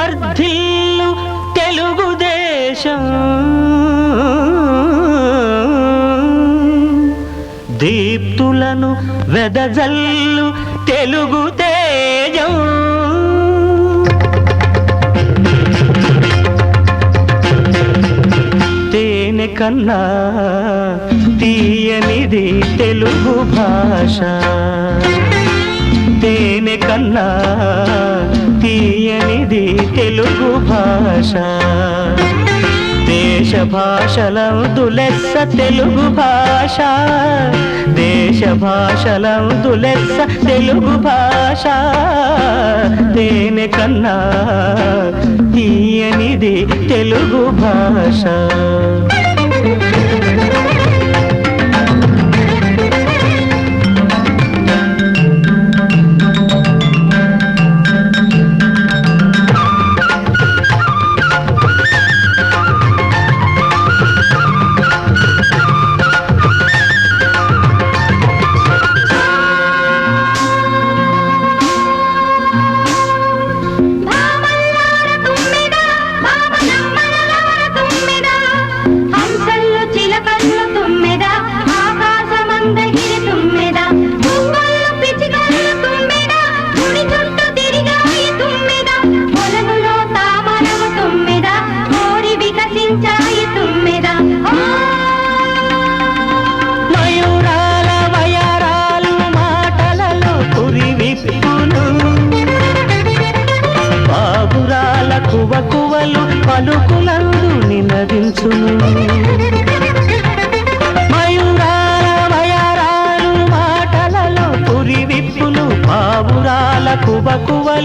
వర్ధిల్లు తెలుగుదేశం. దీప్తులను వెదజల్లు తెలుగు తేజం తేనె కన్నా తీయనిది తెలుగు భాష. తెలుగు భాష. దేశ భాషలందు లెస్స తెలుగు భాష. దేశ భాషలందు లెస్స తెలుగు భాష. దేని కన్నా తీయనిది తెలుగు భాష.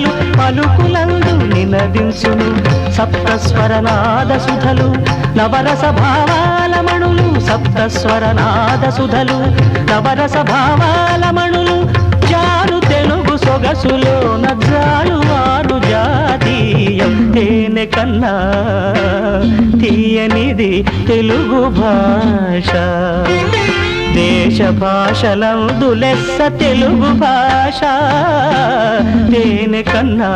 కువలు పలుకులందు నినదించును సప్తస్వరనాద సుధలు నవరస భావాల మణులు సప్తస్వరనాద సుధలు నవరస భావాల మణులు జారు తెలుగు సొగసులో నజాలు వారు జాతీయం. తేనె కన్నా తీయనిది తెలుగు భాష. దేశ భాషలందు లెస్స తెలుగు భాష. తేనె కన్నా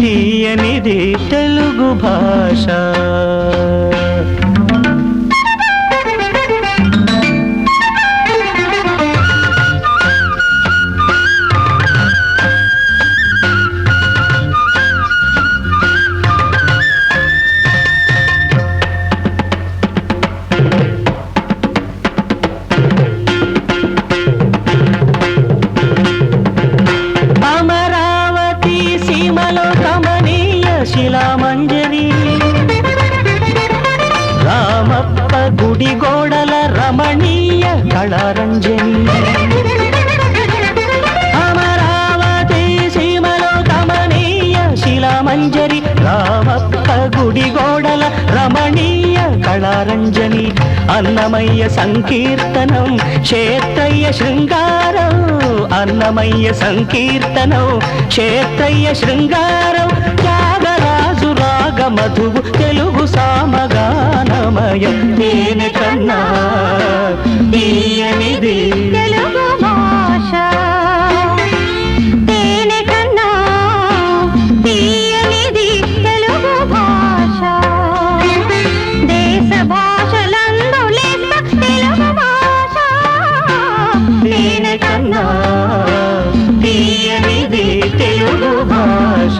తీయనిది తెలుగు భాష. రంజని అమరావతి సీమలో కమనీయ శిలామంజరి రామప్ప గుడి గోడల రమణీయ కళారంజని అన్నమయ్య సంకీర్తనం క్షేత్రయ్య శృంగారం అన్నమయ్య సంకీర్తనం క్షేత్రయ్య శృంగారం జాగరా కన్నా. తీయనిది తెలుగు భాష.